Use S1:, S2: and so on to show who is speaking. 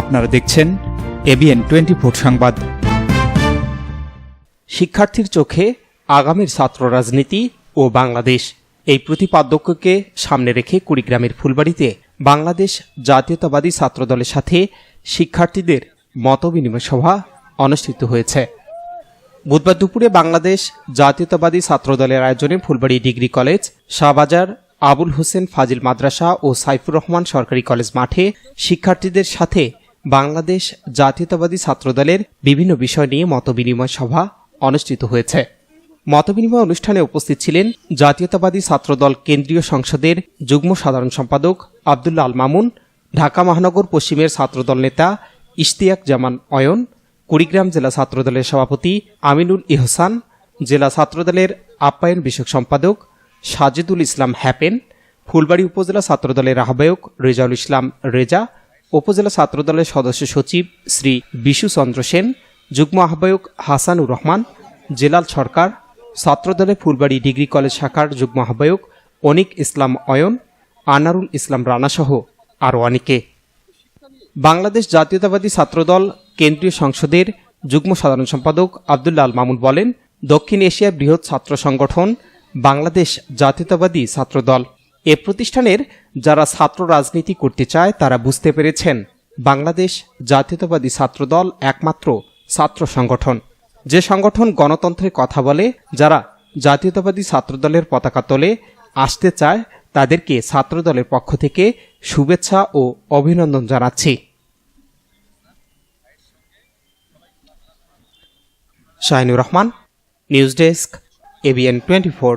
S1: আপনারা দেখছেন ABN twenty four সংবাদ।
S2: শিক্ষার্থীর চোখে আগামীর ছাত্র রাজনীতি ও বাংলাদেশ। এই প্রতিপাদ্যকে সামনে রেখে কুড়িগ্রামের ফুলবাড়িতে বাংলাদেশ জাতীয়তাবাদী ছাত্রদলের সাথে শিক্ষার্থীদের মতবিনিময় সভা অনুষ্ঠিত হয়েছে। বুধবার দুপুরে বাংলাদেশ জাতীয়তাবাদী ছাত্রদলের আয়োজনে ফুলবাড়ি ডিগ্রি কলেজ, শাহবাজার, আবুল হোসেন ফাজিল মাদ্রাসা ও সাইফুর রহমান সরকারি কলেজ মাঠে শিক্ষার্থীদের সাথে বাংলাদেশ জাতীয়তাবাদী ছাত্রদলের বিভিন্ন বিষয় নিয়ে মতবিনিময় সভা অনুষ্ঠিত হয়েছে। মতবিনিময় অনুষ্ঠানে উপস্থিত ছিলেন জাতীয়তাবাদী ছাত্রদল কেন্দ্রীয় সংসদের যুগ্ম সাধারণ সম্পাদক আবদুল্লা আল মামুন, ঢাকা মহানগর পশ্চিমের ছাত্রদল নেতা ইশতিয়াক জামান অয়ন, কুড়িগ্রাম জেলা ছাত্রদলের সভাপতি আমিনুল ইহসান, জেলা ছাত্রদলের আপ্যায়ন বিষয়ক সম্পাদক সাজিদুল ইসলাম হ্যাপেন, ফুলবাড়ি উপজেলা ছাত্রদলের আহ্বায়ক রেজাউল ইসলাম রেজা উপজেলা ছাত্রদলের সদস্য সচিব শ্রী বিশু চন্দ্র সেন, যুগ্ম আহ্বায়ক হাসানুর রহমান, জেলাল সরকার, ছাত্রদলের ফুলবাড়ি ডিগ্রি কলেজ শাখার যুগ্ম আহ্বায়ক অনিক ইসলাম অয়ন, আনারুল ইসলাম রানাসহ আরও অনেকে। বাংলাদেশ জাতীয়তাবাদী ছাত্রদল কেন্দ্রীয় সংসদের যুগ্ম সাধারণ সম্পাদক আবদুল্লা আল মামুন বলেন, দক্ষিণ এশিয়ার বৃহৎ ছাত্র সংগঠন বাংলাদেশ জাতীয়তাবাদী ছাত্রদল। এ প্রতিষ্ঠানের যারা ছাত্র রাজনীতি করতে চায়, তারা বুঝতে পেরেছেন বাংলাদেশ জাতীয়তাবাদী ছাত্রদল একমাত্র ছাত্র সংগঠন। যে সংগঠন গণতন্ত্রের কথা বলে, যারা জাতীয়তাবাদী ছাত্রদলের পতাকা তোলে আসতে চায়, তাদেরকে ছাত্রদলের পক্ষ থেকে শুভেচ্ছা ও অভিনন্দন জানাচ্ছি। Shahinur Rahman, news desk ABN twenty four.